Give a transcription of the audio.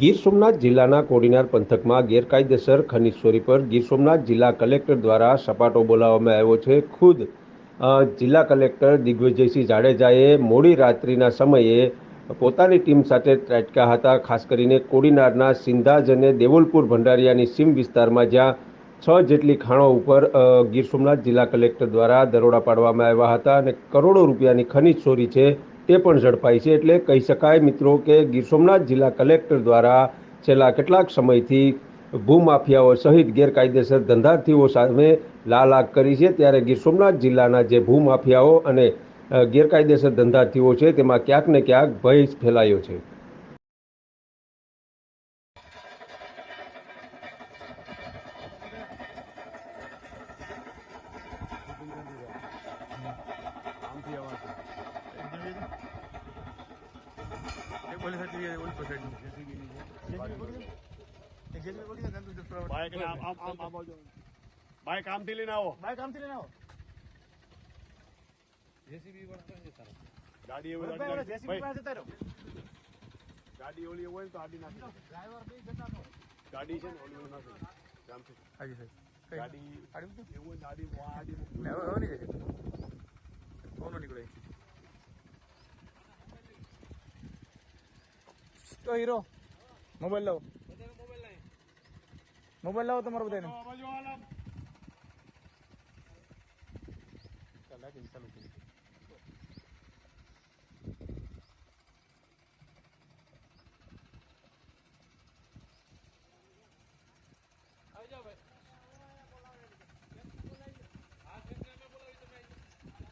ગીર સોમનાથ જિલ્લાના કોડીનાર પંથકમાં ગેરકાયદેસર ખનીજ ચોરી પર ગીર સોમનાથ જિલ્લા કલેક્ટર દ્વારા સપાટો બોલાવવામાં આવ્યો છે. ખુદ જિલ્લા કલેક્ટર દિગ્વિજયસિંહ જાડેજાએ મોડી રાત્રિના સમયે પોતાની ટીમ સાથે ત્રાટક્યા હતા. ખાસ કરીને કોડીનારના સિંધાજ અને દેવલપુર ભંડારિયાની સીમ વિસ્તારમાં જ્યાં છ જેટલી ખાણો ઉપર ગીર સોમનાથ જિલ્લા કલેક્ટર દ્વારા દરોડા પાડવામાં આવ્યા હતા અને કરોડો રૂપિયાની ખનીજ ચોરી છે. તે પણ ઝડપાઈ છે એટલે કહી શકાય મિત્રો કે ગીર સોમનાથ જિલ્લા કલેક્ટર દ્વારા છેલ્લા કેટલાક સમયથી ભૂમાફિયાઓ સહિત ગેરકાયદેસર ધંધાર્થીઓ સામે લાલ આગ કરી છે. ત્યારે ગીર સોમનાથ જિલ્લાના જે ભૂમાફિયાઓ અને ગેરકાયદેસર ધંધાર્થીઓ છે તેમાં ક્યાંક ને ક્યાંક ભય ફેલાયો છે. બાઈક ને આમ આમ આમ આમ આવજો. બાઈક આમથી લઈને આવો. બાઈક આમથી લઈને આવો. ગાડી એવી ભાઈ, ઓલા ગાડી. ગાડી ઓલી હોય તો આડી નાખી ડ્રાઈવર ગાડી છે ને ઓલી ઓલી નાખી ગાડી ગાડી એવું આડી તો હીરો. મોબાઈલ લાવો. મોબાઈલ લાવો. તમારો બધાને આવી જાઓ આલા.